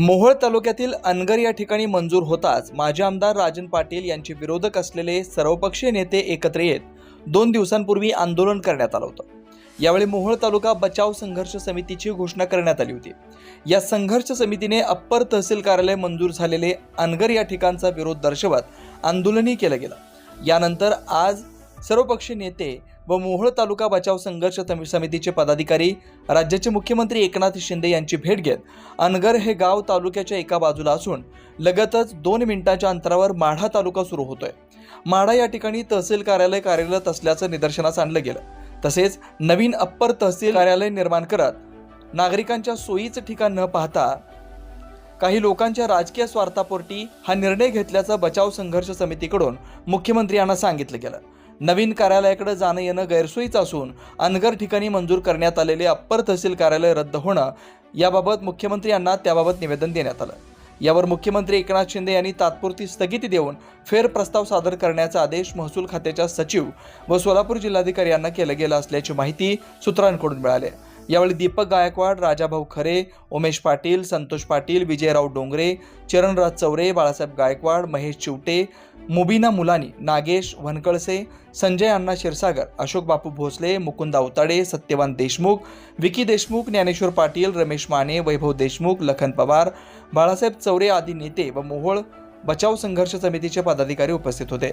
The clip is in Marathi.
मोहोळ तालुक्यातील अनगर या ठिकाणी मंजूर होताच माजी आमदार राजन पाटील यांचे विरोधक असलेले सर्वपक्षीय नेते एकत्र येत दोन दिवसांपूर्वी आंदोलन करण्यात आलं होतं. यावेळी मोहोळ तालुका बचाव संघर्ष समितीची घोषणा करण्यात आली होती. या संघर्ष समितीने अप्पर तहसील कार्यालय मंजूर झालेले अनगर या ठिकाणचा विरोध दर्शवत आंदोलनही केलं गेलं. यानंतर आज सर्वपक्षीय नेते व मोहोळ तालुका बचाव संघर्ष समितीचे पदाधिकारी राज्याचे मुख्यमंत्री एकनाथ शिंदे यांची भेट घेत अनगर हे गाव तालुक्याच्या एका बाजूला असून लगतच दोन मिनिटांच्या अंतरावर माढा तालुका सुरू होतोय. माढा या ठिकाणी तहसील कार्यालय कार्यरत असल्याचं निदर्शनास आणलं गेलं. तसेच नवीन अप्पर तहसील कार्यालय निर्माण करत नागरिकांच्या सोयीचं ठिकाण न पाहता काही लोकांच्या राजकीय स्वार्थापोटी हा निर्णय घेतल्याचं बचाव संघर्ष समितीकडून मुख्यमंत्री यांना सांगितलं गेलं. नवीन कार्यालयाकडे जाणं येणं गैरसोयीचं असून अनगर ठिकाणी मंजूर करण्यात आलेले अप्पर तहसील कार्यालय रद्द होणं याबाबत मुख्यमंत्री यांना त्याबाबत निवेदन देण्यात आलं. यावर मुख्यमंत्री एकनाथ शिंदे यांनी तात्पुरती स्थगिती देऊन फेर प्रस्ताव सादर करण्याचा आदेश महसूल खात्याच्या सचिव व सोलापूर जिल्हाधिकारी यांना केलं गेलं असल्याची माहिती सूत्रांकडून मिळाली. यावेळी दीपक गायकवाड राजाभाऊ खरे उमेश पाटील संतोष पाटील विजयराव डोंगरे चरणराज चौरे बाळासाहेब गायकवाड महेश चिवटे मुबिना मुलानी नागेश वनकळसे संजय अण्णा क्षीरसागर अशोक बापू भोसले मुकुंद अवताडे सत्यवान देशमुख विकी देशमुख ज्ञानेश्वर पाटील रमेश माने वैभव देशमुख लखन पवार बाळासाहेब चौरे आदी नेते व मोहोळ बचाव संघर्ष समितीचे पदाधिकारी उपस्थित होते.